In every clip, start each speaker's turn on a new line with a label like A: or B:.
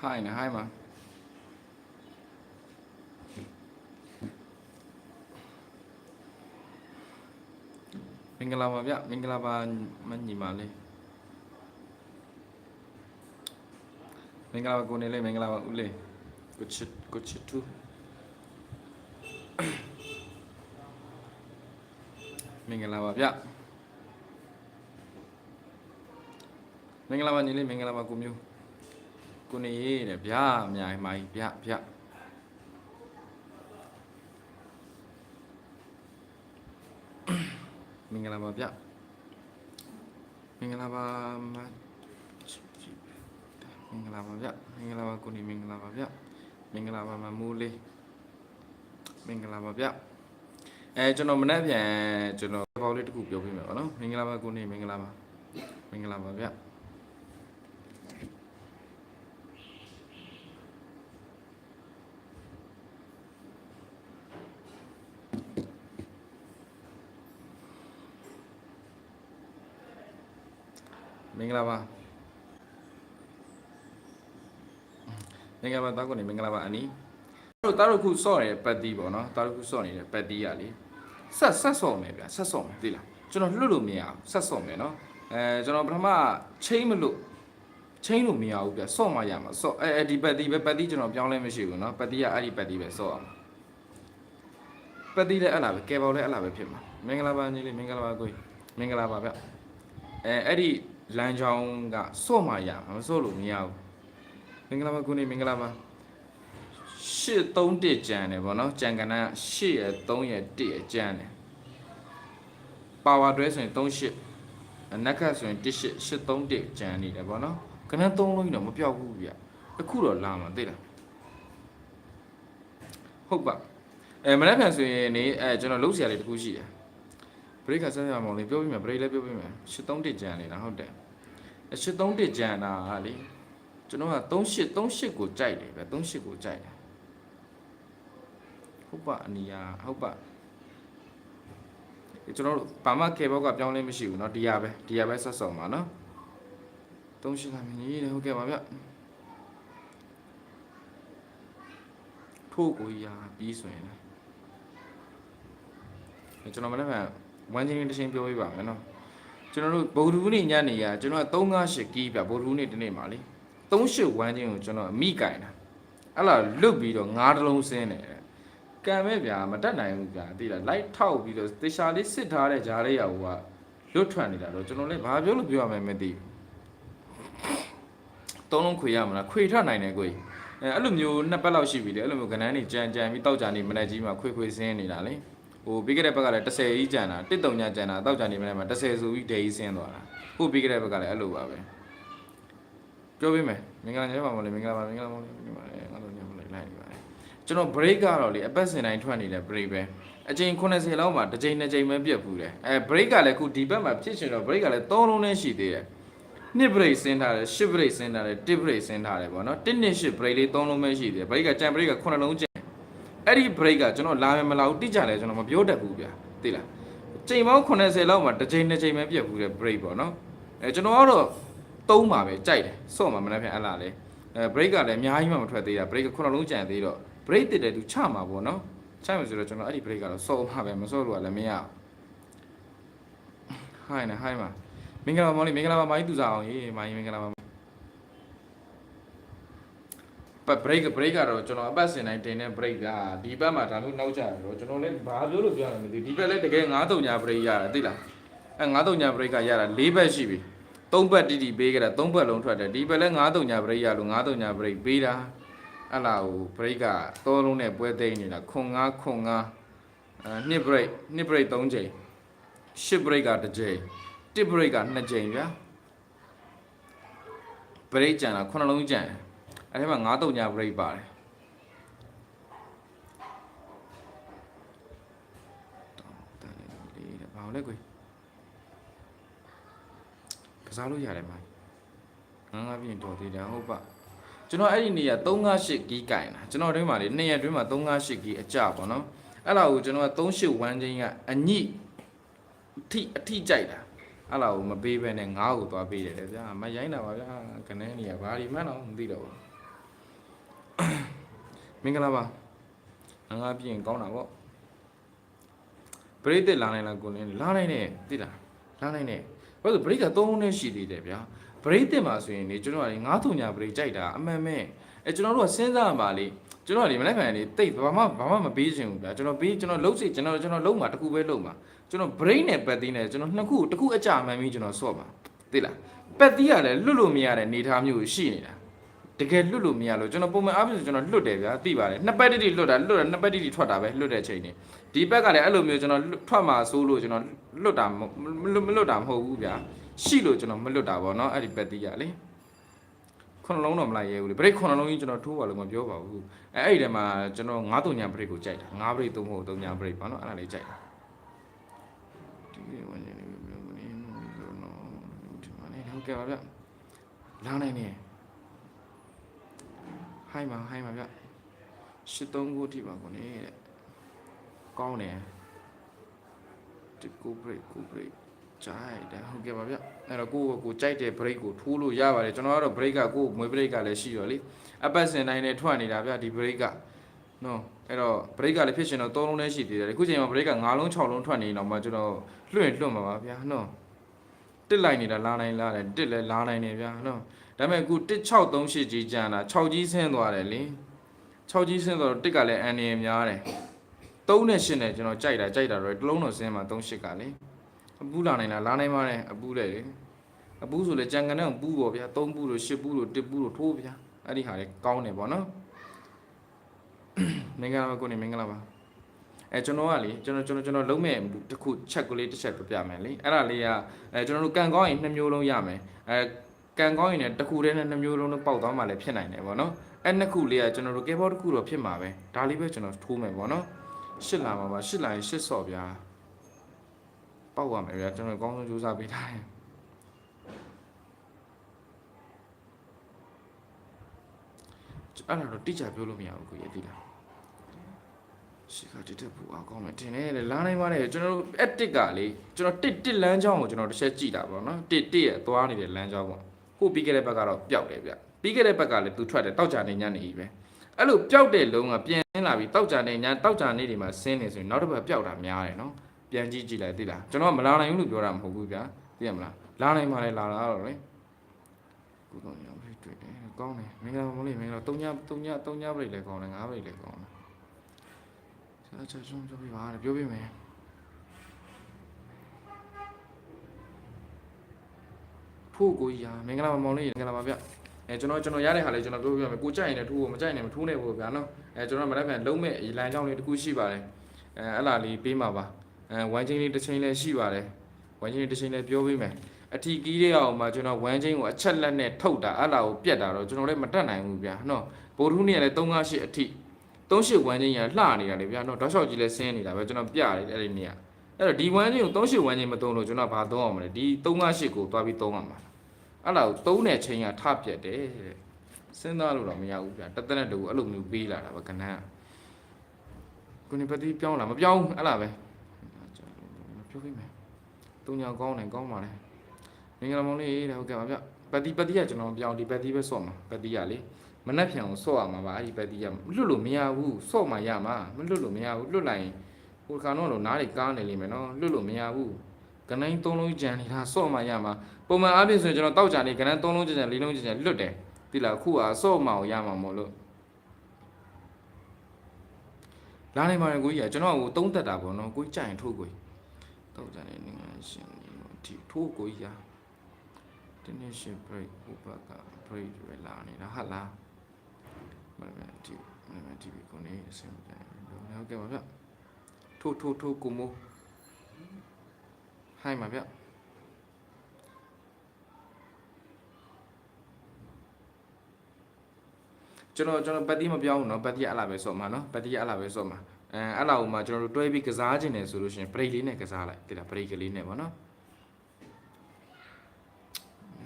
A: ဟိုင်းနေဟိုင်းမှာမင်္ဂလာပါဗျမင်္ဂလာပါမညီမလေးမင်္ဂလာပါကိုနေလေးမင်္ဂလာပါဦးလေးကိုချစ်ကိုချစ်သူမင်္ဂလာပါဗျမင်္ဂလာပါညီလေးမင်္ဂလာပါကိုမျိုး ကိုနေရေးတဲ့ဗျာအများကြီးမိုင်းဗျဗျမင်္ဂလာပါဗျမင်္ဂလာပါမမင်္ဂလာပါဗျမင်္ဂလာပါကိုနေမင်္ဂလာပါဗျမင်္ဂလာပါမမိုးလေးမင်္ဂလာပါဗျအဲကျွန်တော်မနေ့ပြန်ကျွန်တော်ပေါက်လေးတစ်ခုပြောပြမယ်ဗောနော်မင်္ဂလာပါကိုနေမင်္ဂလာပါမင်္ဂလာပါဗျ မင်္ဂလာပါမင်္ဂလာပါတာကိုနေမင်္ဂလာပါအနီတို့တာတို့ခုစော့နေတဲ့ပတ်တီးပေါ့နော်တာတို့ခုစော့နေတဲ့ပတ်တီးရလေဆက်ဆက်စော့မယ်ဗျဆက်စော့မယ်သိလားကျွန်တော်လွတ်လို့မရအောင်ဆက်စော့မယ်နော်အဲကျွန်တော်ပထမချိန်မလို့ချိန်လို့မရဘူးဗျစော့မှရမှာစော့အဲအဲဒီပတ်တီးပဲပတ်တီးကျွန်တော်ပြောင်းလဲမရှိဘူးနော်ပတ်တီးကအဲ့ဒီပတ်တီးပဲစော့အောင်ပတ်တီးလည်းအဲ့လားပဲကဲပေါလည်းအဲ့လားပဲဖြစ်မှာမင်္ဂလာပါညီလေးမင်္ဂလာပါကိုကြီးမင်္ဂလာပါဗျအဲအဲ့ဒီ လမ်းကြောင်းကစော့မှရမှာမစော့လို့မရဘူးမင်္ဂလာပါကုနေမင်္ဂလာပါ831ကျန်တယ်ဗောနော်ကြံကနန်း8ရယ်3ရယ်1ရယ်ကျန်တယ်ပါဝါတွဲဆိုရင်38အနက်ခတ်ဆိုရင်18 831ကျန်နေတယ်ဗောနော်ကနန်း3လုံးကြီးတော့မပြောက်ဘူးဗျအခုတော့လာမှာသိလားဟုတ်ပါအဲမနေ့ပြန်ဆိုရင်နေအဲကျွန်တော်လုံးဆရာလေးတစ်ခုရှိတယ်ဘရိတ်ကဆက်ရမောင်လေးပြောပြမယ်ဘရိတ်လည်းပြောပြမယ်831ကျန်နေတာဟုတ်တယ် အ831ကျန်တာဟာလေကျွန်တော်က38 38ကိုကြိုက်တယ်ဗျ38ကိုကြိုက်တယ်ဟုတ်ပါအနီယာဟုတ်ပါဒီကျွန်တော်တို့ဘာမှကေဘောကပြောင်းလဲမရှိဘူးเนาะဒီရပဲဒီရပဲဆက်ဆောင်ပါเนาะ38ကမင်းကြီးလေဟုတ်ကဲ့ပါဗျထို့ကိုရာပြီးဆိုရင်လည်းကျွန်တော်မနေ့က ဝမ်းချင်းလေးတစ်ချိန်ပြောပြပါမယ်နော် ကျွန်တော်တို့ဗုဒ္ဓဘူးနေ့ညနေကကျွန်တော်က358ကီးပြဗုဒ္ဓဘူးနေ့တနေ့မှာလေ38ဝမ်းချင်းကိုကျွန်တော်အမိကင်တာအဲ့လာလွတ်ပြီးတော့ငါးတလုံးစင်းတယ်ကံမဲ့ဗျာမတက်နိုင်ဘူးဗျာသိလားလိုက်ထောက်ပြီးတော့တေချာလေးစစ်ထားတဲ့ဂျားလေးရဟိုကလွတ်ထွက်နေတာတော့ကျွန်တော်လည်းဘာပြောလို့ပြောရမယ်မသိဘူးသုံးလုံးခွေရမလားခွေထွက်နိုင်တယ်ကိုကြီးအဲအဲ့လိုမျိုးနှစ်ပတ်လောက်ရှိပြီလေအဲ့လိုမျိုးကနန်းနေကြံကြံပြီးတောက်ကြနေမနေ့ကြီးမှာခွေခွေစင်းနေတာလေ ဟိုပြီးခဲ့တဲ့ဘက်ကလည်း30ကြီးကျန်တာတစ်တုံညကျန်တာတောက်ကြနေမလဲမှာ30ဆိုပြီးဒဲကြီးဆင်းသွားတာဟိုပြီးခဲ့တဲ့ဘက်ကလည်းအဲ့လိုပါပဲပြောပေးမယ်မင်္ဂလာညပါမလို့မင်္ဂလာပါမင်္ဂလာပါမင်္ဂလာပါငါတို့ညမလို့လိုက်နေပါတယ်ကျွန်တော် break ကတော့လေအပတ်စဉ်တိုင်းထွက်နေတဲ့ break ပဲအချိန်80လောက်မှာတစ်ချိန်နှစ်ချိန်ပဲပြတ်ဘူးတယ်အဲ break ကလည်းခုဒီဘက်မှာဖြစ်ချင်တော့ break ကလည်း3လုံးနဲ့ရှိသေးတယ်နှစ် break ဆင်းထားတယ်10 break ဆင်းထားတယ်1 break ဆင်းထားတယ်ပေါ့နော်1နှစ်10 break လေး3လုံးပဲရှိသေးတယ် break ကကြံ break က9လုံးကျန် အဲ့ဒီ break ကကျွန်တော်လာမယ်မလာဘူးတိကျလဲကျွန်တော်မပြောတတ်ဘူးဗျာသိလားချိန်ပေါင်း80လောက်မှာတစ်ချိန်တစ်ချိန်ပဲပြတ်ဘူးတဲ့ break ပေါ့နော်အဲကျွန်တော်ကတော့သုံးပါပဲကြိုက်တယ်စော့မှာမနှက်ဖြန်အလားလေအဲ break ကလည်းအများကြီးမှမထွက်သေးတာ break ကခုနလုံးကြံသေးတော့ break တစ်တယ်သူချမှာပေါ့နော်ချမယ်ဆိုတော့ကျွန်တော်အဲ့ဒီ break ကတော့စော့မှာပဲမစော့လို့ကလည်းမရဘူးဟိုင်းနေဟိုင်းမှာမင်္ဂလာပါမောင်လေးမင်္ဂလာပါမိုင်းသူစားအောင်ရေးမိုင်းမင်္ဂလာပါ ပတ် break break ကတော့ကျွန်တော်အပတ်စဉ်တိုင်းတင်တဲ့ break ကဒီဘက်မှာဒါလို့နောက်ကျတယ်တော့ကျွန်တော်လည်းဘာပြောလို့ပြောရမလဲမသိဘူးဒီဘက်လည်းတကယ်9တုံညာ break ရတယ်သိလားအဲ9တုံညာ break ကရတာ၄ဘက်ရှိပြီ၃ဘက်တိတိပေးကြတာ၃ဘက်လုံးထွက်တယ်ဒီဘက်လည်း9တုံညာ break ရလို့9တုံညာ break ပေးတာအဲ့လာကို break ကသုံးလုံးနဲ့ပွဲသိမ်းနေတာခွန်9ခွန်9အဲနှစ် break နှစ် break 3ချိန်10 break ကတစ်ချိန်1 break က2ချိန်ဗျာ break ကြံတာ9လုံးကြံတယ် အဲ့ဒီမှာ9တုံညာ break ပါတယ်တန်လေးတဲ့ဘာလဲကိုကစားလို့ရတယ်မိုင်းငါးငါးပြင်တော်သေးတယ်ဟုတ်ပါကျွန်တော်အဲ့ဒီနေရာ358ဂီးကင်တာကျွန်တော်တွင်းမှာလေ2ရက်တွင်းမှာ358ဂီးအကြပါတော့အဲ့လာကိုကျွန်တော်က38ဝမ်းချင်းကအညိအထိအထိကြိုက်တာအဲ့လာကိုမပေးဘဲနဲ့9ကိုသွားပေးတယ်လေဗျာမရိုင်းတာပါဗျာကနေနေရဘာဒီမှန်းတော့မသိတော့ဘူး မင်္ဂလာပါငါပြရင်ကောင်းတာပေါ့ပရိသတ်လာနိုင်လားကိုလင်းလာနိုင်တယ်သိလားလာနိုင်တယ်ဘာလို့ပရိသတ်၃လုံးနဲ့ရှိသေးတယ်ဗျာပရိသတ်မှာဆိုရင်လေကျွန်တော်ကလေငါးထုံညာပရိကြိုက်တာအမှန်ပဲအဲကျွန်တော်တို့ကစဉ်းစားပါလေကျွန်တော်ကဒီမနေ့ကလေတိတ်ဘာမှဘာမှမပေးချင်ဘူးဗျာကျွန်တော်ပေးကျွန်တော်လုံးစိကျွန်တော်ကျွန်တော်လုံးမှာတစ်ခုပဲလုံးမှာကျွန်တော် brain နဲ့ပတ်သီးနဲ့ကျွန်တော်နှစ်ခုတစ်ခုအကြမှန်ပြီးကျွန်တော်ဆော့ပါသိလားပတ်သီးကလည်းလွတ်လို့မရတဲ့နေသားမျိုးရှိနေတာ တကယ်လွတ်လို့မရလို့ကျွန်တော်ပုံမှန်အားဖြင့်ကျွန်တော်လွတ်တယ်ဗျာသိပါတယ်နှစ်ပတ်တိတိလွတ်တာလွတ်တာနှစ်ပတ်တိတိထွက်တာပဲလွတ်တဲ့ချိန်နေဒီဘက်ကလည်းအဲ့လိုမျိုးကျွန်တော်ထွက်မှာစိုးလို့ကျွန်တော်လွတ်တာမမလွတ်တာမဟုတ်ဘူးဗျာရှိလို့ကျွန်တော်မလွတ်တာပေါ့နော်အဲ့ဒီပတ်တိရလေခုနှလုံးတော့မလိုက်ရဲဘူးလေဘရိတ်ခုနှလုံးကြီးကျွန်တော်ထိုးပါလို့မပြောပါဘူးအဲ့အဲ့ဒီထဲမှာကျွန်တော်9တုံညာဘရိတ်ကိုကြိုက်တာ9ဘရိတ်သုံးဖို့3ညာဘရိတ်ပေါ့နော်အဲ့ဒါလေးကြိုက်တာဒီဝင်နေပြီဘယ်လိုလဲဒီမှာနေဟုတ်ကဲ့ပါဗျလာနိုင်နေ ဟိုင်းပါဟိုင်းပါဗျ83ခုထိပါကုန်နေတဲ့ကောင်းတယ်ဒီကို break ကို break ကြိုက်တယ်ဟုတ်ကဲ့ပါဗျအဲ့တော့ကိုကိုကြိုက်တဲ့ break ကိုထိုးလို့ရပါတယ်ကျွန်တော်ကတော့ break ကကိုမွေး break ကလည်းရှိတော့လေအပတ်စဉ်တိုင်းနဲ့ထွက်နေတာဗျဒီ break ကနော်အဲ့တော့ break ကလည်းဖြစ်ရှင်တော့3လုံးနဲ့ရှိသေးတယ်အခုချိန်မှာ break က5လုံး6လုံးထွက်နေတော့မှကျွန်တော်လွှင့်လွှင့်မှာပါဗျာနော်တစ်လိုက်နေတာလာနိုင်လာတယ်တစ်လည်းလာနိုင်နေဗျာနော် ဒါပေမဲ့အခု1638ကြီးကျန်တာ6ကြီးဆင်းသွားတယ်လေ6ကြီးဆင်းသွားတော့တစ်ကလည်းအန်နေများတယ်3နဲ့8နဲ့ကျွန်တော်ကြိုက်တာကြိုက်တာတော့တစ်လုံးတော့ဆင်းမှာ38ကလေအပူလာနိုင်လားလာနိုင်ပါတယ်အပူလေလေအပူဆိုလေကြံကန်တော့ပူပေါ့ဗျာ3ပူလို့10ပူလို့1ပူလို့ထိုးဗျာအဲ့ဒီဟာလေကောင်းတယ်ပေါ့နော်မင်္ဂလာပါကိုနေမင်္ဂလာပါအဲကျွန်တော်ကလေကျွန်တော်ကျွန်တော်ကျွန်တော်လုံးမဲ့တစ်ခုချက်ကလေးတစ်ချက်ပြပြမယ်လေအဲ့ဒါလေးကအဲကျွန်တော်တို့ကန်ကောင်းရင်နှစ်မျိုးလုံးရမယ်အဲ ကန်ကောင်းရင်လည်းတစ်ခုတည်းနဲ့နှစ်မျိုးလုံးနဲ့ပေါက်သွားမှလည်းဖြစ်နိုင်တယ်ဗောနော်အဲ့နှစ်ခုလေးကကျွန်တော်တို့ကဲဘောတစ်ခုတော့ဖြစ်မှာပဲဒါလေးပဲကျွန်တော်ထိုးမယ်ဗောနော်ရှစ်လာမှာပါရှစ်လာရင်ရှစ်ဆော့ဗျာပေါက်ရမယ်ဗျာကျွန်တော်အကောင်းဆုံးကြိုးစားပေးထားတယ်အဲ့ဒါတော့တိကျပြောလို့မရဘူးကိုရည်သိလားရှိကတိတက်ဘူးအကောင်းမယ်တင်နေလေလာနိုင်ပါတယ်ကျွန်တော်တို့အတစ်ကလေကျွန်တော်တစ်တစ်လမ်းကြောင်းကိုကျွန်တော်တစ်ချက်ကြည့်တာဗောနော်တစ်တစ်ရဲ့သွားနေတဲ့လမ်းကြောင်းပေါ့ ကိုပြီးခဲ့တဲ့ဘက်ကတော့ပျောက်တယ်ဗျပြီးခဲ့တဲ့ဘက်ကလည်းသူထွက်တယ်တောက်ကြနေညနေကြီးပဲအဲ့လိုပျောက်တဲ့လုံးကပြန်လာပြီးတောက်ကြနေညတောက်ကြနေတွေမှာဆင်းနေဆိုရင်နောက်တစ်ပတ်ပျောက်တာများတယ်နော်ပြန်ကြည့်ကြည့်လိုက်သိလားကျွန်တော်ကမလာနိုင်ဘူးလို့ပြောတာမဟုတ်ဘူးဗျသိရမလားလာနိုင်မှလည်းလာတာတော့လေကိုတော့ရောက်ပြီတွေ့တယ်ကောင်းတယ်မင်္ဂလာပါမလေးမင်္ဂလာ3ည3ည3ညပြိတ်လည်းကောင်းတယ်5ပြိတ်လည်းကောင်းတယ်ဆက်ချက်ချုံပြောပြပါလေပြောပြမယ် ထိုးကိုကြီးဟာမင်္ဂလာပါမောင်လေးမင်္ဂလာပါဗျအဲကျွန်တော်ကျွန်တော်ရတဲ့ဟာလေးကျွန်တော်ပြောပြမယ်ကိုကြိုက်ရင်လည်းထိုးကိုမကြိုက်ရင်မထိုးနဲ့ဘူးဗျာနော်အဲကျွန်တော်မနေ့ကလုံးမဲ့လမ်းကြောင်းလေးတစ်ခုရှိပါတယ်အဲအဲ့လာလေးပေးမှာပါအဲဝမ်းချင်းလေးတစ်ချိန်လေးရှိပါတယ်ဝမ်းချင်းလေးတစ်ချိန်လေးပြောပေးမယ်အထီကီးတဲ့အောင်မှာကျွန်တော်ဝမ်းချင်းကိုအချက်လက်နဲ့ထုတ်တာအဲ့လာကိုပြက်တာတော့ကျွန်တော်လည်းမတက်နိုင်ဘူးဗျာနော်ဗိုလ်ထူးနေရလဲ358အထိ38ဝမ်းချင်းရလှနေတာလေဗျာနော်တောက်လျှောက်ကြီးလဲဆင်းနေတာပဲကျွန်တော်ပြရတယ်အဲ့ဒီနေရာအဲ့တော့ဒီဝမ်းချင်းကို38ဝမ်းချင်းမသုံးလို့ကျွန်တော်ဘာသုံးအောင်မလဲဒီ358ကိုသွားပြီးသုံးအောင်ပါ အဲ့ဒါကိုသုံးတဲ့ချိန်ကထပြက်တယ်တဲ့စဉ်းစားလို့တော့မရဘူးဗျာတသက်နဲ့တူအဲ့လိုမျိုးပေးလာတာပဲကနန်းကိုနေပတိပြောင်းလာမပြောင်းဘူးအဲ့လားပဲပြောပြီးမယ်တုံညာကောင်းတယ်ကောင်းပါလေမင်္ဂလာမောင်လေးတဲ့ဟုတ်ကဲ့ပါဗျပတိပတိကကျွန်တော်ပြောင်းဒီပတိပဲစော့မှာပတိကလေမနှက်ဖြံကိုဆော့ရမှာပါအဲ့ဒီဘက်တီးရလွတ်လို့မရဘူးဆော့မှရမှာမလွတ်လို့မရဘူးလွတ်လိုက်ရင်ဟိုကောင်တော့နားတွေကားနေလိမ့်မယ်နော်လွတ်လို့မရဘူး ကနိုင်းသုံးလုံးကြံနေတာဆော့မှရမှာပုံမှန်အားဖြင့်ဆိုရင်ကျွန်တော်တောက်ကြနေကနန်းသုံးလုံးကြံကြံလေးလုံးကြံကြံလွတ်တယ်ဒီလားခုကဆော့မှကိုရမှာမို့လို့လာနေပါရင်ကိုကြီးကကျွန်တော်ကိုသုံးသက်တာပေါ့နော်ကိုကြီးကြိုင်ထိုးကိုကြီးတောက်ကြနေနေရှင်ဒီထိုးကိုကြီးကတင်းနေရှင် break ဟိုဘက်က break တွေလာနေတာဟာလားမနက်တီမနက်တီကိုနေအဆင်ပြေဟုတ်ကဲ့ပါဗျထိုးထိုးထိုးကိုမိုး ဟိုင်းပါဗျကျွန်တော်ကျွန်တော်ပတ်တိမပြောင်းဘူးเนาะပတ်တိအလားပဲစော့မှာเนาะပတ်တိအလားပဲစော့မှာအဲအဲ့လောက်မှာကျွန်တော်တို့တွဲပြီးကစားခြင်းတယ်ဆိုလို့ရှိရင် break လေးနဲ့ကစားလိုက်တိလား break ကလေးနဲ့ပေါ့เนาะ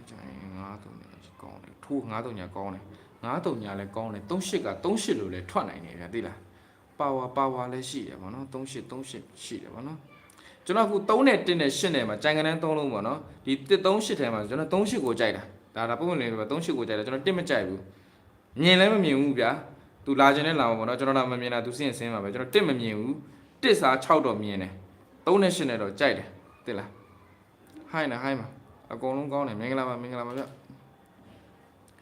A: ကျွန်တော်ငါးတုံးနေကောင်းတယ်ထိုးငါးတုံးညာကောင်းတယ် 9တုံညာလည်းကောင်းတယ်38က38လို့လည်းထွက်နိုင်တယ်ဗျာသိလားပါဝါပါဝါလည်းရှိတယ်ဗောနော်38 38ရှိတယ်ဗောနော် ကျွန်တော်အခု3နဲ့1နဲ့8နဲ့မှာကြံကနန်း3လုံးဗောနော်ဒီ138ထဲမှာကျွန်တော်38ကိုကြိုက်တာဒါဒါပုံမှန်လေးပဲ38ကိုကြိုက်တာကျွန်တော်1မကြိုက်ဘူးမြင်လည်းမမြင်ဘူးဗျာသူလာခြင်းနဲ့လာမှာပေါ့နော်ကျွန်တော်တော့မမြင်တာသူစင့်စင်းပါပဲကျွန်တော်တစ်မမြင်ဘူးတစ်စား6တော့မြင်တယ်3နဲ့8နဲ့တော့ကြိုက်တယ်သိလားဟိုင်းနာဟိုင်းမှာအကုန်လုံးကောင်းတယ်မင်္ဂလာပါမင်္ဂလာပါဗျ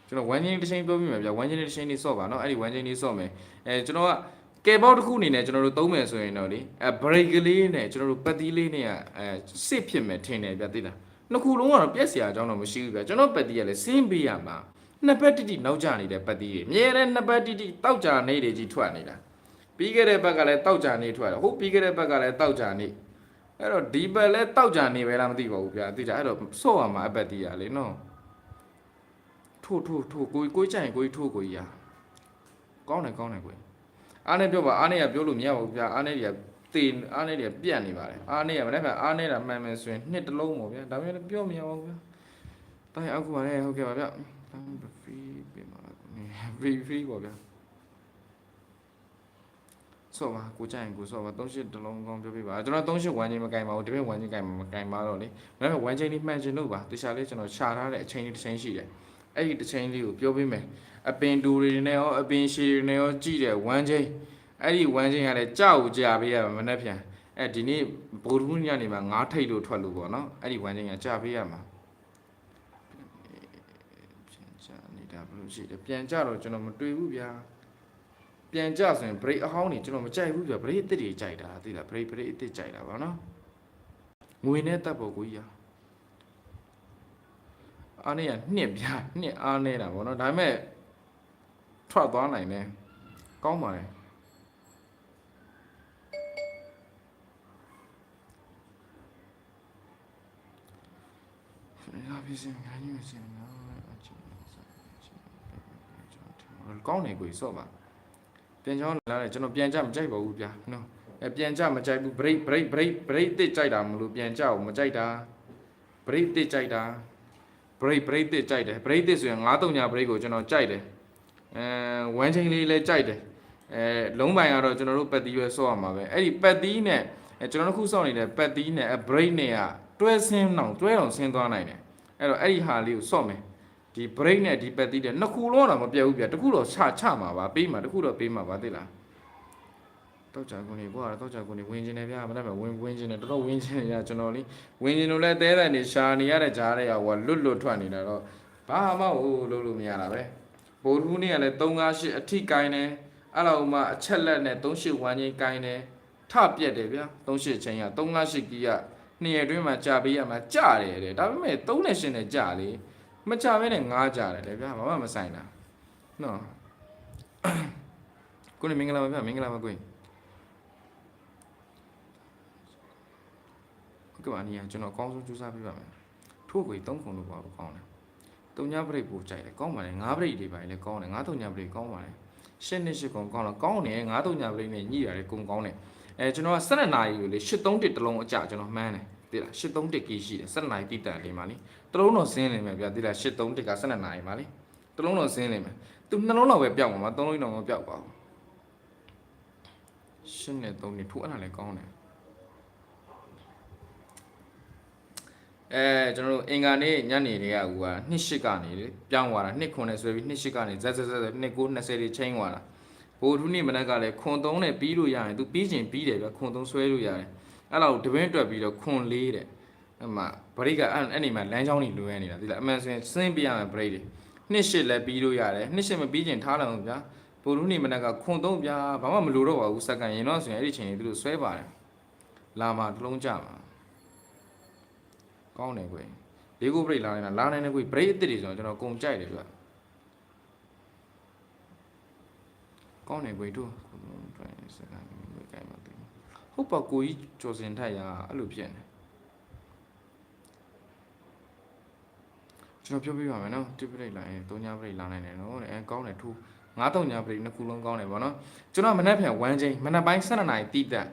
A: ကျွန်တော်ဝမ်းချင်းတစ်ချိန်ပြောပြမယ်ဗျဝမ်းချင်းတစ်ချိန်လေးစော့ပါနော်အဲ့ဒီဝမ်းချင်းလေးစော့မယ်အဲကျွန်တော်က ကဲဘောက်တစ်ခုအနေနဲ့ကျွန်တော်တို့သုံးမယ်ဆိုရင်တော့လေအဲ break ကလေးနဲ့ကျွန်တော်တို့ပတ်တီးလေးနဲ့အဲစစ်ဖြစ်မယ်ထင်တယ်ဗျသိလားနှစ်ခုလုံးကတော့ပြက်စရာအကြောင်းတော့မရှိဘူးဗျကျွန်တော်ပတ်တီးကလည်းစင်းပေးရမှာနှစ်ပတ်တိတိနောက်ကျနေတဲ့ပတ်တီးတွေအမြဲတမ်းနှစ်ပတ်တိတိတောက်ကြနေတွေကြီးထွက်နေတာပြီးခဲ့တဲ့ဘက်ကလည်းတောက်ကြနေထွက်တယ်ဟုတ်ပြီးခဲ့တဲ့ဘက်ကလည်းတောက်ကြနေအဲ့တော့ဒီဘက်လည်းတောက်ကြနေပဲလားမသိပါဘူးဗျသိကြအဲ့တော့ဆော့ရမှာအပတ်တီးရလေနော်ထိုးထိုးထိုးကိုကိုကြိုင်ကိုထိုးကိုကြီးရကောင်းတယ်ကောင်းတယ်ကို အားနဲ့ပြောပါအားနဲ့ကပြောလို့မရပါဘူးဗျအားနဲ့တွေကတေအားနဲ့တွေကပြတ်နေပါတယ်အားနဲ့ကမနေ့ကအားနဲ့တာမှန်မှန်ဆိုရင်နှစ်တလုံးပေါ့ဗျာဒါပေမဲ့ပြောမရပါဘူးဗျာတိုင်းအောက်ကူပါလေဟုတ်ကဲ့ပါဗျာတိုင်းဖရီးပြင်ပါလားဖရီးဖရီးပေါ့ဗျာဆော့ပါကိုကြိုင်ကိုဆော့ပါ38တလုံးကောင်းပြောပြပါကျွန်တော်38ဝမ်းချင်းမကင်ပါဘူးဒီဘက်ဝမ်းချင်းကင်မကင်ပါတော့လေဒါပေမဲ့ဝမ်းချင်းလေးမှန်ချင်လို့ပါတခြားလေးကျွန်တော်ရှာထားတဲ့အချိန်လေးတစ်ချိန်ရှိတယ်အဲ့ဒီတစ်ချိန်လေးကိုပြောပြမယ် အပင်တူတွေနဲ့ရောအပင်ရှည်တွေနဲ့ရောကြည့်တဲ့ဝမ်းချင်းအဲ့ဒီဝမ်းချင်းကလည်းကြောက်ကြပေးရမှာမနှက်ပြန်အဲ့ဒီနေ့ဗိုလ်ဘူးညနေမှာငါးထိတ်လို့ထွက်လို့ပေါ့နော်အဲ့ဒီဝမ်းချင်းကကြာပေးရမှာပြန်ကြနေတာဘယ်လိုရှိလဲပြန်ကြတော့ကျွန်တော်မတွေ့ဘူးဗျာပြန်ကြဆိုရင် break အဟောင်းနေကျွန်တော်မကြိုက်ဘူးဗျာ break အစ်စ်တွေကြိုက်တာသိလား break break အစ်စ်ကြိုက်တာပါနော်ငွေနဲ့တက်ဖို့ကိုကြီးရအားနဲ့ကနှစ်ပြနှစ်အားနေတာဗောနော်ဒါပေမဲ့ ထွက်သွားနိုင်တယ်ကောင်းပါလေငါပြစင်ငါညမစင်နော်အချင်းကောင်းနေကိုစော့ပါပြန်ချောင်းလာတယ်ကျွန်တော်ပြန်ကြမကြိုက်ပါဘူးဗျာနော်အဲပြန်ကြမကြိုက်ဘူး break break break break တစ်ကြိုက်တာမလို့ပြန်ကြအောင်မကြိုက်တာ break တစ်ကြိုက်တာ break break တစ်ကြိုက်တယ် break တစ်ဆိုရင်9-3ညာ break ကိုကျွန်တော်ကြိုက်တယ် အဲဝမ်းချင်းလေးလည်းကြိုက်တယ်အဲလုံးပိုင်ကတော့ကျွန်တော်တို့ပတ်တီးရွယ်ဆော့ရမှာပဲအဲ့ဒီပတ်တီးနဲ့အဲကျွန်တော်တို့ခုဆော့နေတဲ့ပတ်တီးနဲ့အဲ break နဲ့ကတွဲဆင်းအောင်တွဲအောင်ဆင်းသွားနိုင်တယ်အဲ့တော့အဲ့ဒီဟာလေးကိုဆော့မယ်ဒီ break နဲ့ဒီပတ်တီးနဲ့နှစ်ခုလုံးတော့မပြတ်ဘူးပြတခုတော့ချချမှာပါပေးမှာတခုတော့ပေးမှာပါသိလားတော့ကြာကုန်နေကွာတော့ကြာကုန်နေဝင်ခြင်းနေဗျာမနေ့ကဝင်ဝင်ခြင်းနေတော်တော်ဝင်ခြင်းနေရကျွန်တော်လေးဝင်ခြင်းလို့လဲတဲတဲ့နေရှာနေရတဲ့ကြားတဲ့ဟိုလွတ်လွတ်ထွက်နေတာတော့ဘာမှဟိုလုပ်လို့မရတာပဲ ဘိုလ်ထူးနေ့ကလည်း358အထိကိုင်းနေအဲ့လောက်မှအချက်လက်နဲ့38ဝမ်းချင်းကိုင်းနေထပြက်တယ်ဗျာ38ချင်းက358ကီးကနှစ်ရက်တွင်းမှာကြာပေးရမှာကြာတယ်တဲ့ဒါပေမဲ့3နဲ့8နဲ့ကြာလေမကြာဘဲနဲ့9ကြာတယ်လေဗျာဘာမှမဆိုင်တာနော်ကိုနေမင်္ဂလာပါဗျာမင်္ဂလာပါကိုကြီးဟုတ်ကဲ့ပါနီးကျွန်တော်အကောင်းဆုံးကြိုးစားပေးပါမယ်ထို့ကို3ခုလို့ပါတော့ကောင်းတယ် တုံညာပရိတ်ပို့ကြိုက်တယ်ကောင်းပါလေ9ပရိတ်တွေပါလေကောင်းတယ်9တုံညာပရိတ်ကောင်းပါလေရှစ်နှစ်ရှစ်ကောင်ကောင်းတော့ကောင်းတယ်9တုံညာပရိတ်နဲ့ညှိရတယ်ကုံကောင်းတယ်အဲကျွန်တော်က12နာရီကိုလေ831တလုံးအကြကျွန်တော်မှန်းတယ်သိလား831ကီရှိတယ်12နာရီတိတန်လေးပါလေတလုံးတော့ဆင်းနေမယ်ဗျာသိလား831က12နာရီပါလေတလုံးတော့ဆင်းနေမယ်သူနှလုံးတော့ပဲပျောက်မှာမသုံးလုံးတော့မပျောက်ပါဘူးရှင်းနေ3နေထိုးအဲ့ဒါလည်းကောင်းတယ် အဲကျွန်တော်တို့အင်္ဂါနေ့ညနေတွေကဟိုကနှစ်ရှစ်ကနေလေပြောင်းသွားတာနှစ်ခွန်နဲ့ဆွဲပြီးနှစ်ရှစ်ကနေဇက်ဇက်ဇက်နှစ်ကို20တွေချိန်သွားတာဘိုလ်ထူးနေ့မနက်ကလည်းခွန်3နဲ့ပြီးလို့ရရင်သူပြီးချင်းပြီးတယ်ဗျခွန်3ဆွဲလို့ရတယ်အဲ့လောက်တပင်းတွက်ပြီးတော့ခွန်4တဲ့အဲ့မှာဘရိတ်ကအဲ့အဲ့နေမှာလမ်းကြောင်းကြီးလွယ်နေတာဒီလားအမှန်ဆိုရင်စင်းပြရမယ်ဘရိတ်တွေနှစ်ရှစ်လည်းပြီးလို့ရတယ်နှစ်ရှစ်မပြီးချင်းထားလိုက်အောင်ဗျာဘိုလ်ထူးနေ့မနက်ကခွန်3ဗျာဘာမှမလိုတော့ပါဘူးစက္ကန့်ရင်တော့ဆိုရင်အဲ့ဒီချိန်ကြီးသူတို့ဆွဲပါတယ်လာမှာတစ်လုံးကြမှာ ကောင်းတယ်ကွယ်လေးကိုဘရိတ်လာနေတာလာနိုင်တယ်ကွယ်ဘရိတ်အစ်စ်တွေဆိုတော့ကျွန်တော်ကုန်ကြိုက်တယ်ကွကောင်းတယ်ကွယ်တို့စကားမျိုးပဲကြိုက်မှသိဟုတ်ပါကိုကြီးကျော်စင်ထက်ရအဲ့လိုဖြစ်နေကျွန်တော်ပြောပြပါမယ်နော်တစ်ပရိတ်လာရင်၃ညပရိတ်လာနိုင်တယ်နော်အဲကောင်းတယ်ထူငါး၃ညပရိတ်နှစ်ခုလုံးကောင်းတယ်ဗောနော်ကျွန်တော်မနေ့ပြန်ဝမ်းချင်းမနေ့ပိုင်း12နာရီတိတက်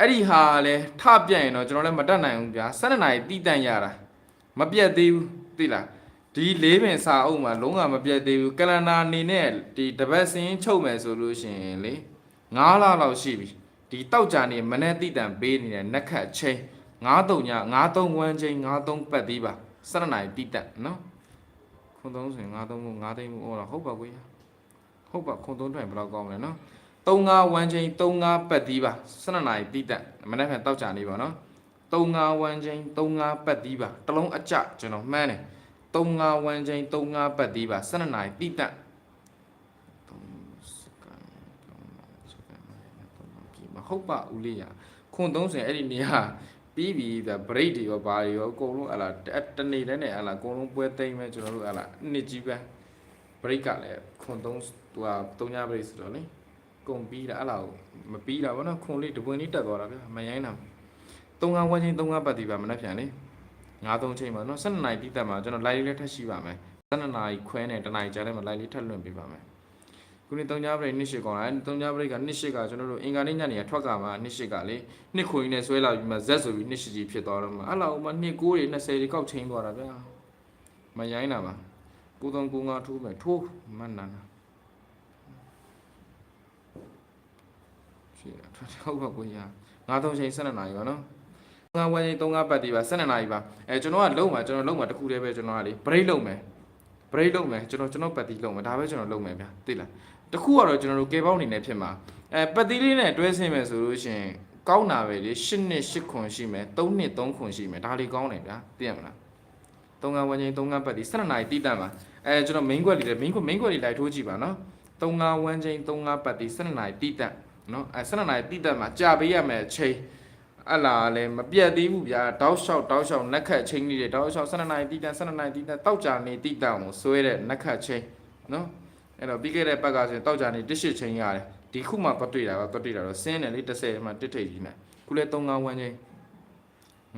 A: အဲ့ဒီဟာလဲထပြတ်ရင်တော့ကျွန်တော်လည်းမတတ်နိုင်ဘူးဗျာ12နာရီတီးတန့်ရတာမပြတ်သေးဘူးသိလားဒီလေးပင်စာအုပ်မှာလုံးဝမပြတ်သေးဘူးကလန်ဒါအနေနဲ့ဒီတပတ်စင်းချုပ်မယ်ဆိုလို့ရှိရင်လေ9လလောက်ရှိပြီဒီတောက်ကြနေမနေ့တီးတန့်ပေးနေတဲ့နက်ခတ်ချင်း93ည93ဝမ်းချင်း93ပတ်သေးပါ12နာရီတီးတန့်နော်ခွန်သုံးဆိုရင်93မှု9သိန်းမှုဟောတော့ဟုတ်ပါကွေးဟုတ်ပါခွန်သုံးထွက်ရင်ဘယ်တော့ကောင်းမလဲနော် 35ဝမ်းချင်း35ပတ်သီးပါ12နာရီတိတက်မနေ့ကတောက်ကြနေပါနော်35ဝမ်းချင်း35ပတ်သီးပါတစ်လုံးအကြကျွန်တော်မှန်းတယ်35ဝမ်းချင်း35ပတ်သီးပါ12နာရီတိတက်မဟုတ်ပါဦးလေးရခွန်30အဲ့ဒီနေရာပြီးပြီဒါ break တွေရောဘာတွေရောအကုန်လုံးအလားတနေ့တည်းနဲ့အလားအကုန်လုံးပွဲသိမ်းမဲ့ကျွန်တော်တို့အလားနှစ်ကြီးပဲ break ကလည်းခွန်3သူက3ည break ဆိုတော့လေ ကုန်ပြီးတာအဲ့လားမပြီးတာဘောနော်ခွန်လေးတပွင့်လေးတက်သွားတာဗျမရိုင်းတာ3ငါဝန်းချင်း3ငါပတ်တီးပါမနှက်ပြန်လေ9 3ချိန်ပါနော်12နာရီတိတက်မှာကျွန်တော် live လေးလည်းထပ်ရှိပါမယ်12နာရီခွဲနဲ့တနာရီကြာထဲမှာ live လေးထပ်လွှင့်ပေးပါမယ်ခုနေ့3ည break နှစ်ရှိကောင်းလာ3ည break ကနှစ်ရှိကကျွန်တော်တို့အင်္ဂါနေ့ညနေကထွက်ကမှာနှစ်ရှိကလေနှစ်ခွင်နဲ့ဆွဲလာပြီးမှဇက်ဆိုပြီးနှစ်ရှိကြီးဖြစ်သွားတော့မှအဲ့လောက်မှနှစ်9တွေ20တွေကောက်ချင်းသွားတာဗျာမရိုင်းတာပါကိုသုံးကိုငါထိုးမယ်ထိုးမနန္နာ ရှိတာဟုတ်ပါကိုညာငါသုံးချိန်12နာရီပါနော်ငါဝယ်ချိန်3ငါပတ်တီးပါ12နာရီပါအဲကျွန်တော်ကလုံးမှာကျွန်တော်လုံးမှာတစ်ခုတည်းပဲကျွန်တော်ကလေ break လုပ်မယ် break လုပ်မယ်ကျွန်တော်ကျွန်တော်ပတ်တီးလုပ်မယ်ဒါပဲကျွန်တော်လုပ်မယ်ဗျာသိလားတခုကတော့ကျွန်တော်တို့ကေပေါင်းအနေနဲ့ဖြစ်မှာအဲပတ်တီးလေးနဲ့တွဲဆင်းမယ်ဆိုလို့ရှိရင်ကောင်းတာပဲလေ8နှစ်8ခွန်ရှိမယ်3နှစ်3ခွန်ရှိမယ်ဒါလေးကောင်းတယ်ဗျာသိရမလား3ငါဝယ်ချိန်3ငါပတ်တီး12နာရီတီးတတ်မှာအဲကျွန်တော် main ကွက်လေးလည်း main ကွက် main ကွက်လေးလိုက်ထိုးကြည့်ပါနော်3ငါဝယ်ချိန်3ငါပတ်တီး12နာရီတီးတတ် နော်အဲ12နာရီတီးတတ်မှာကြာပေးရမယ်အချိန်အလားလည်းမပြတ်သေးဘူးဗျာတောက်လျှောက်တောက်လျှောက်နက်ခတ်ချင်းလေးတွေတောက်လျှောက်12နာရီတီးတတ်12နာရီတီးတတ်တောက်ကြနေတီးတတ်အောင်ဆွဲတဲ့နက်ခတ်ချင်းနော်အဲ့တော့ပြီးခဲ့တဲ့ဘက်ကဆိုရင်တောက်ကြနေတစ်ရှစ်ချင်းရတယ်ဒီခုမှတော့တွေ့တာတော့တွေ့တာတော့စင်းတယ်လေ30မှတစ်ထိပ်ကြီးနဲ့ခုလဲ3 5ဝန်းချင်း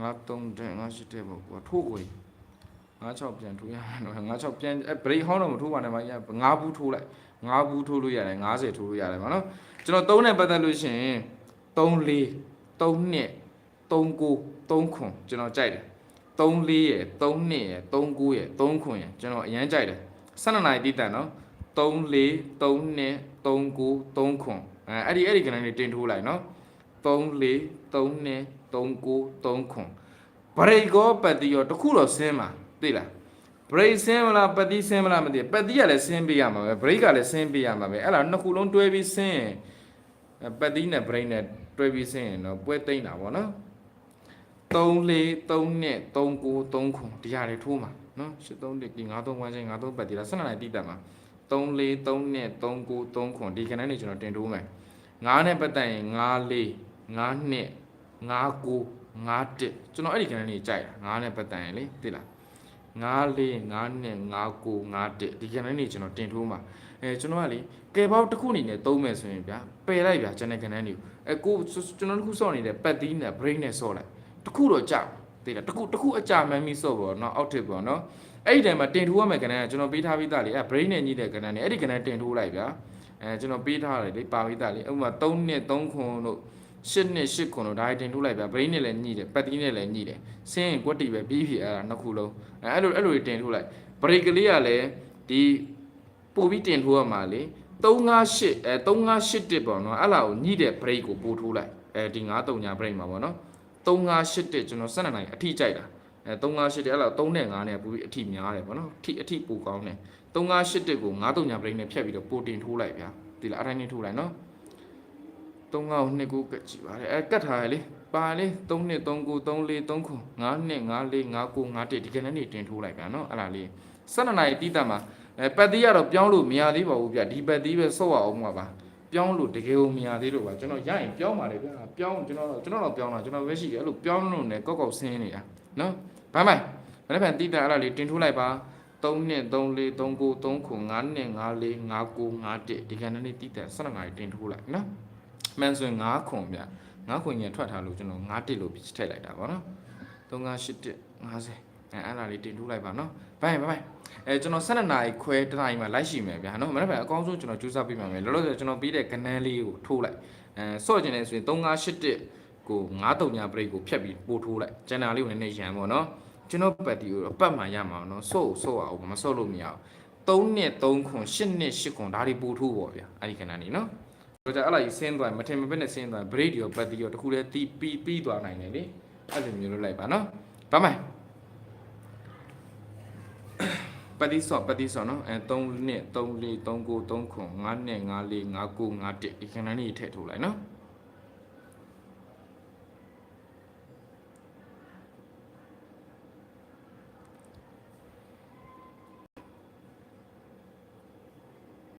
A: ငါ3တဲ့ငါ8တဲ့ပေါ့ကွာထိုးကိုငါ 6ပြန်ထိုးရမယ်ငါ6ပြန်အဲ break ဟောင်းတော့မထိုးပါနဲ့မကြီးငါဘူးထိုးလိုက်ငါဘူးထိုးလို့ရတယ်90ထိုးလို့ရတယ်မနော်ကျွန်တော်3နဲ့ပတ်သက်လို့ရှိရင်3 4 3နှစ်3 9 3ခွန်ကျွန်တော်ကြိုက်တယ်3 4ရယ်3နှစ်ရယ်3 9ရယ်3ခွန်ရယ်ကျွန်တော်အရန်ကြိုက်တယ်12နာရီတိတန်နော်3 4 3နှစ်3 9 3ခွန်အဲအဲ့ဒီအဲ့ဒီကဏ္ဍလေးတင်ထိုးလိုက်နော်3 4 3နှစ်3 9 3ခွန်ဘရိတ်ကောပတ်တီရောတခုတော့ဆင်းမှာ သိလား break ဆင်းမလားပတ်တီးဆင်းမလားမသိဘူးပတ်တီးကလည်းဆင်းပေးရမှာပဲ break ကလည်းဆင်းပေးရမှာပဲအဲ့ဒါနှစ်ခုလုံးတွဲပြီးဆင်းရင်အဲပတ်တီးနဲ့ break နဲ့တွဲပြီးဆင်းရင်တော့ပွဲသိမ့်တာပေါ့နော်3 4 3နဲ့3 9 3ခွန်ဒီဟာတွေထိုးမှာနော်8 3ဒီ9 3ဝန်းချင်း9 3ပတ်တီးလား12နိုင်တိတက်မှာ3 4 3နဲ့3 9 3ခွန်ဒီခဏနေကျွန်တော်တင်ထိုးမယ်9နဲ့ပတ်သက်ရင်9 4 9နှစ်9 9 9တက်ကျွန်တော်အဲ့ဒီခဏနေကြိုက်တာ9နဲ့ပတ်သက်ရင်လေသိလား 9 4 9နဲ့9 9 9တက်ဒီခဏနေကျွန်တော်တင်ထိုးမှာအဲကျွန်တော်ကလေကယ်ပေါက်တစ်ခုအနေနဲ့သုံးမယ်ဆိုရင်ဗျာပယ်လိုက်ဗျာကျွန်တဲ့ခဏနေကိုအဲကိုကျွန်တော်တစ်ခုစော့နေတဲ့ပတ်သီးနဲ့ brain နဲ့စော့လိုက်တစ်ခုတော့ကြာသိလားတစ်ခုတစ်ခုအကြာမှန်းပြီးစော့ပေါ့နော်အောက်ထစ်ပေါ့နော်အဲ့ဒီတည်းမှာတင်ထိုးရမယ်ခဏကကျွန်တော်ပေးထားပြီးသားလေအဲ brain နဲ့ညှိတဲ့ခဏနေအဲ့ဒီခဏတင်ထိုးလိုက်ဗျာအဲကျွန်တော်ပေးထားတယ်လေပါပြီးသားလေဥပမာ3နှစ်3ခွန်တို့ ရှစ်နှစ်ရှစ်ခွန်တို့ဒါတင်ထိုးလိုက်ဗျာ brain နဲ့လည်းညှိတယ်ပတ်သီးနဲ့လည်းညှိတယ်ဆင်းရင်ကွက်တီပဲပြီးပြီအဲ့ဒါနှစ်ခုလုံးအဲအဲ့လိုအဲ့လိုတင်ထိုးလိုက် break ကလေးကလည်းဒီပို့ပြီးတင်ထိုးရမှာလေ358အဲ358တစ်ပေါ့နော်အဲ့လာကိုညှိတဲ့ break ကိုပို့ထိုးလိုက်အဲဒီ93ညာ break မှာပေါ့နော်358တစ်ကျွန်တော်12နိုင်အထိကြိုက်တာအဲ358တစ်အဲ့လာ3နဲ့5နဲ့ပို့ပြီးအထိများတယ်ပေါ့နော်အထိအထိပိုကောင်းတယ်358တစ်ကို93ညာ break နဲ့ဖြတ်ပြီးတော့ပို့တင်ထိုးလိုက်ဗျာဒီလားအတိုင်းနဲ့ထိုးလိုက်နော် 3ကော2ကိုကတ်ကြည့်ပါတယ်အဲကတ်ထားရလေပါလေ3နှစ်3ကို3 4 3ခု9နှစ်9 4 9 9 9တစ်ဒီကနေ့နေတင်ထိုးလိုက်ဗျာနော်အဲ့လာလေး12နိုင်တီးတက်မှာအဲပတ်တီးကတော့ပြောင်းလို့မရသေးပါဘူးဗျဒီပတ်တီးပဲစော့ရအောင်မှာပါပြောင်းလို့တကယ်ကိုမရသေးလို့ပါကျွန်တော်ရရင်ပြောင်းပါလေဗျာပြောင်းကျွန်တော်တော့ကျွန်တော်တော့ပြောင်းတာကျွန်တော်ပဲရှိတယ်အဲ့လိုပြောင်းလို့ねကောက်ကောက်ဆင်းနေတာနော်ဘိုင်းဘိုင်းဘယ်နှဖန်တီးတက်အဲ့ဒါလေးတင်ထိုးလိုက်ပါ3နှစ်3 4 3 9 3ခု9နှစ်9 4 5 9 5တစ်ဒီကနေ့နေတီးတက်12နိုင်တင်ထိုးလိုက်နော် မှန်ဆိုရင်9ခွန်ဗျ9ခွန်ကြီးထွက်ထားလို့ကျွန်တော်9တစ်လို့ထည့်လိုက်တာပေါ့နော်3 9 8တစ်50အဲအဲ့ဒါလေးတင်ထိုးလိုက်ပါနော်ဘိုင်းဘိုင်းအဲကျွန်တော်12နာရီခွဲတနာရီမှာလိုက်ရှိမယ်ဗျာနော်မနေ့ကအကောင်းဆုံးကျွန်တော်ကြိုးစားပြပါမယ်လောလောဆယ်ကျွန်တော်ပြီးတဲ့ကနန်းလေးကိုထိုးလိုက်အဲဆော့ကျင်နေဆိုရင်3581ကို93ညာ break ကိုဖြတ်ပြီးပို့ထိုးလိုက်ကျန်တာလေးကိုနည်းနည်းရန်ပေါ့နော်ကျွန်တော်ပတ်တီကိုအပတ်မှရမှာနော်ဆော့ဆော့အောင်မဆော့လို့မရအောင်3နှစ်3ခွန်8နှစ်8ခွန်ဒါတွေပို့ထိုးပေါ့ဗျာအဲ့ဒီခဏနေနော် တော့ကြအဲ့လာကြီးဆင်းသွားမထင်မပက်နဲ့ဆင်းသွား break ရောပတ်တီရောတခုတည်းတီးပြီးပြီးသွားနိုင်တယ်လေအဲ့လိုမျိုးလုပ်လိုက်ပါနော်ဘာမှပတ်တိဆော့ပတ်တိဆော့နော်အဲ3နှစ်3 4 3 9 3ခွန်5နှစ်5 4 5 9 5 1ဒီခဏလေးထည့်ထုတ်လိုက်နော်